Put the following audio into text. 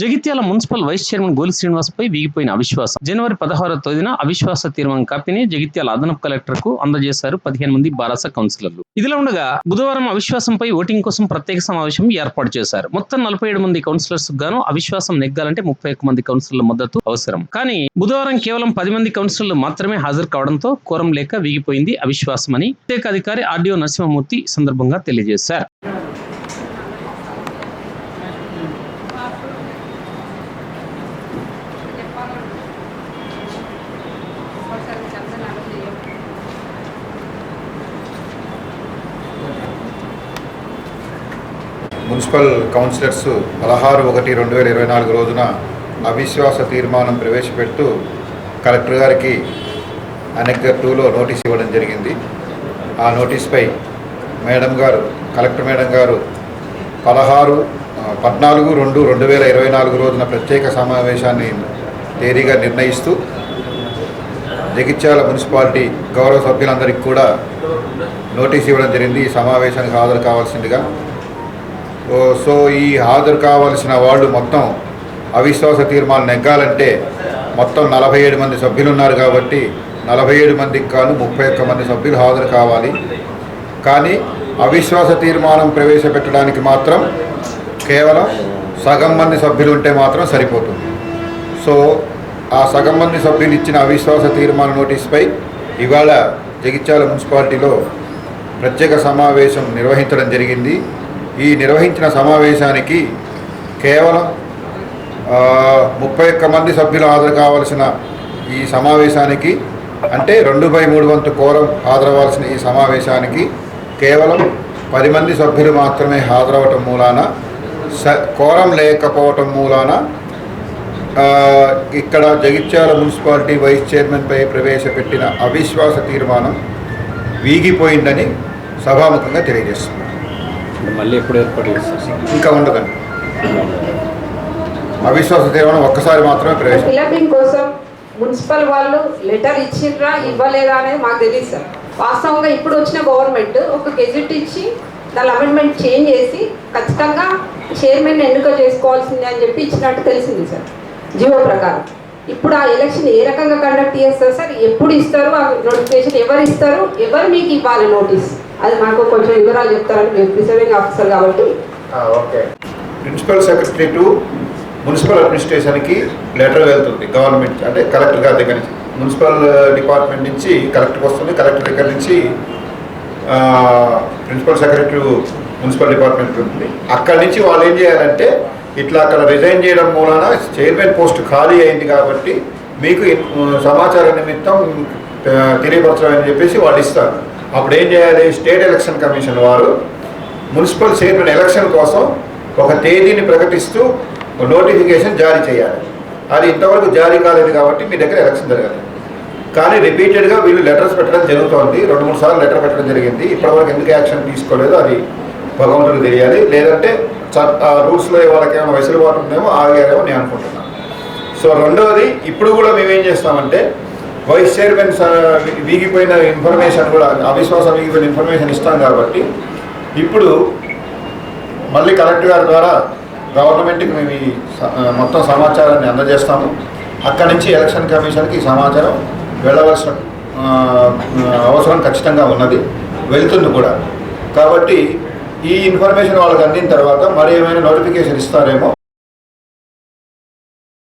Jagtial municipal vice chairman గోలి శ్రీనివాస్పై వీగిపోయిన అవిశ్వాసం. జనవరి పదహారవ తేదీన అవిశ్వాస తీర్మానం కాపీని జగిత్యాల అదనపు కలెక్టర్కు అందజేశారు పదిహేను మంది బారాస కౌన్సిలర్లు. ఇదిలా ఉండగా బుధవారం అవిశ్వాసంపై ఓటింగ్ కోసం ప్రత్యేక సమావేశం ఏర్పాటు చేశారు. మొత్తం నలభై ఏడు మంది కౌన్సిలర్స్ గాను అవిశ్వాసం నెగ్గాలంటే ముప్పై ఒక్క మంది కౌన్సిలర్ల మద్దతు అవసరం. కానీ బుధవారం కేవలం పది మంది కౌన్సిలర్లు మాత్రమే హాజరు కావడంతో కోరం లేక వీగిపోయింది అవిశ్వాసం అని ప్రత్యేక అధికారి ఆర్డీఓ నరసింహమూర్తి సందర్భంగా తెలియజేశారు. మున్సిపల్ కౌన్సిలర్స్ పదహారు ఒకటి రెండు వేల ఇరవై నాలుగు రోజున అవిశ్వాస తీర్మానం ప్రవేశపెడుతూ కలెక్టర్ గారికి అనెక్జర్ టూలో నోటీస్ ఇవ్వడం జరిగింది. ఆ నోటీస్పై మేడం గారు కలెక్టర్ మేడం గారు పదహారు పద్నాలుగు రెండు రెండు వేల ఇరవై నాలుగు రోజున ప్రత్యేక సమావేశాన్ని తేదీగా నిర్ణయిస్తూ జగిత్యాల మున్సిపాలిటీ గౌరవ సభ్యులందరికీ కూడా నోటీస్ ఇవ్వడం జరిగింది. ఈ సమావేశానికి హాజరు కావాల్సిందిగా సో ఈ హాజరు కావాల్సిన వాళ్ళు మొత్తం అవిశ్వాస తీర్మానం నెగ్గాలంటే మొత్తం నలభై ఏడు మంది సభ్యులు ఉన్నారు కాబట్టి నలభై ఏడు మందికి కాను ముప్పై ఒక్క మంది సభ్యులు హాజరు కావాలి. కానీ అవిశ్వాస తీర్మానం ప్రవేశపెట్టడానికి మాత్రం కేవలం సగం మంది సభ్యులు ఉంటే మాత్రం సరిపోతుంది. సో ఆ సగం మంది సభ్యులు ఇచ్చిన అవిశ్వాస తీర్మాన నోటీస్పై ఇవాళ జగిత్యాల మున్సిపాలిటీలో ప్రత్యేక సమావేశం నిర్వహించడం జరిగింది. ఈ నిర్వహించిన సమావేశానికి కేవలం ముప్పై ఒక్క మంది సభ్యులు హాజరు కావాల్సిన ఈ సమావేశానికి అంటే రెండు బై మూడు వంతు కోరం హాజరవ్వాల్సిన ఈ సమావేశానికి కేవలం పది మంది సభ్యులు మాత్రమే హాజరవటం మూలాన స కోరం లేకపోవటం మూలాన ఇక్కడ జగిత్యాల మున్సిపాలిటీ వైస్ చైర్మన్పై ప్రవేశపెట్టిన అవిశ్వాస తీర్మానం వీగిపోయిందని సభాముఖంగా తెలియజేస్తున్నారు మళ్ళీ ఎప్పుడు ఏర్పాటు చేస్తారు? సార్ ఇంకా ఉండదండి. అవిశ్వాస తీర్మానం ఒక్కసారి మాత్రమే ప్రవేశ ఫిలపింగ్ కోసం మున్సిపల్ వాళ్ళు లెటర్ ఇచ్చిండ్రా ఇవ్వలేదా అనేది మాకు తెలియదు సార్. వాస్తవంగా ఇప్పుడు వచ్చిన గవర్నమెంట్ ఒక గెజెట్ ఇచ్చి దాని అమెండ్మెంట్ చేంజ్ చేసి ఖచ్చితంగా చైర్మన్ ఎన్నిక చేసుకోవాల్సిందే అని చెప్పి ఇచ్చినట్టు తెలిసింది సార్. జీవో ప్రకారం. ఇప్పుడు ఆ ఎలక్షన్ ఏ రకంగా కండక్ట్ చేస్తారు సార్? ఎప్పుడు ఇస్తారు? ఆ నోటిఫికేషన్ ఎవరు ఇస్తారు ఎవరు మీకు ఇవ్వాలి నోటీస్ అది మాకు కొంచెం వివరాలు చెప్తారంటే నేను ప్రిసైడింగ్ ఆఫీసర్ కాబట్టి. Okay. Principal secretary to municipal అడ్మినిస్ట్రేషన్కి letter వెళ్తుంది గవర్నమెంట్ అంటే కలెక్టర్ గారి దగ్గర నుంచి. మున్సిపల్ డిపార్ట్మెంట్ uh, నుంచి కలెక్టర్కి వస్తుంది కలెక్టర్ దగ్గర నుంచి ప్రిన్సిపల్ సెక్రటరీ మున్సిపల్ డిపార్ట్మెంట్ ఉంటుంది. అక్కడి నుంచి వాళ్ళు ఏం చేయాలంటే ఇట్లా అక్కడ రిజైన్ చేయడం మూలాన చైర్మన్ పోస్ట్ ఖాళీ అయింది కాబట్టి మీకు సమాచార నిమిత్తం తెలియపరచడం అని చెప్పేసి వాళ్ళు ఇస్తారు. అప్పుడు ఏం చేయాలి? స్టేట్ ఎలక్షన్ కమిషన్ వారు మున్సిపల్ చైర్మన్ ఎలక్షన్ కోసం ఒక తేదీని ప్రకటిస్తూ నోటిఫికేషన్ జారీ చేయాలి. అది ఇంతవరకు జారీ కాలేదు కాబట్టి మీ దగ్గర ఎలక్షన్ జరగాలి. కానీ రిపీటెడ్గా వీళ్ళు లెటర్స్ పెట్టడం జరుగుతోంది. రెండు మూడు సార్లు లెటర్ పెట్టడం జరిగింది. ఇప్పటివరకు ఎందుకు యాక్షన్ తీసుకోలేదు? అది భగవంతుడికి తెలియాలి. లేదంటే ఆ రూల్స్లో వాళ్ళకి ఏమైనా వెసులుబాటు ఉందేమో ఆగారేమో నేను అనుకుంటున్నాను సో రెండవది ఇప్పుడు కూడా మేమేం చేస్తామంటే వైస్ చైర్మన్ వీగిపోయిన ఇన్ఫర్మేషన్ కూడా అవిశ్వాసం వీగిపోయిన ఇన్ఫర్మేషన్ ఇస్తాం కాబట్టి ఇప్పుడు మళ్ళీ కలెక్టర్ గారి ద్వారా గవర్నమెంట్కి మేము ఈ స- మొత్తం సమాచారాన్ని అందజేస్తాము. అక్కడి నుంచి ఎలక్షన్ కమిషన్కి ఈ సమాచారం వెళ్ళవలసిన అవసరం ఖచ్చితంగా ఉన్నది. వెళ్తుంది కూడా. కాబట్టి ఈ ఇన్ఫర్మేషన్ వాళ్ళకి అందిన తర్వాత మరి ఏమైనా నోటిఫికేషన్ ఇస్తారేమో